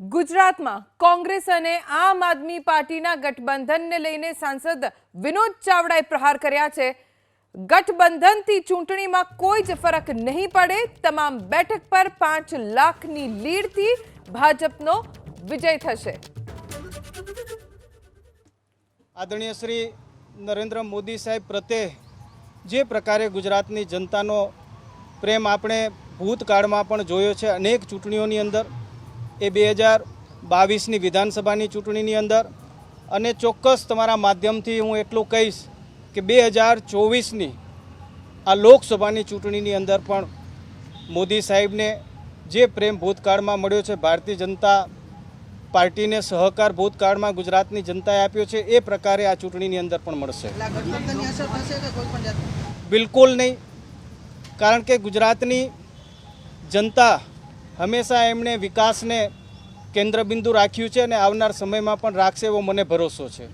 ગુજરાતમાં કોંગ્રેસ અને આમ આદમી પાર્ટીના ગઠબંધનને લઈને સાંસદ વિનોદ ચાવડાએ પ્રહાર કર્યા છે. ગઠબંધનથી ચૂંટણીમાં કોઈ જ ફરક નહીં પડે. તમામ બેઠક પર પાંચ લાખની લીડથી ભાજપનો વિજય થશે. આદરણીય શ્રી નરેન્દ્ર મોદી સાહેબ પ્રત્યે જે પ્રકારે ગુજરાતની જનતાનો પ્રેમ આપણે ભૂતકાળમાં પણ જોયો છે અનેક ચૂંટણીઓની અંદર. એ બે હજાર બાવીસની વિધાનસભાની ચૂંટણીની અંદર. અને ચોક્કસ તમારા માધ્યમથી હું એટલું કહીશ કે બે હજાર ચોવીસની આ લોકસભાની ચૂંટણીની અંદર પણ મોદી સાહેબને જે પ્રેમ ભૂતકાળમાં મળ્યો છે ભારતીય જનતા પાર્ટીને સહકાર ભૂતકાળમાં ગુજરાતની જનતાએ આપ્યો છે એ પ્રકારે આ ચૂંટણીની અંદર પણ મળશે. બિલકુલ નહીં. કારણ કે ગુજરાતની જનતા હંમેશા એમણે વિકાસને કેન્દ્રબિંદુ રાખ્યું છે અને આવનાર સમયમાં પણ રાખશે એવો મને ભરોસો છે.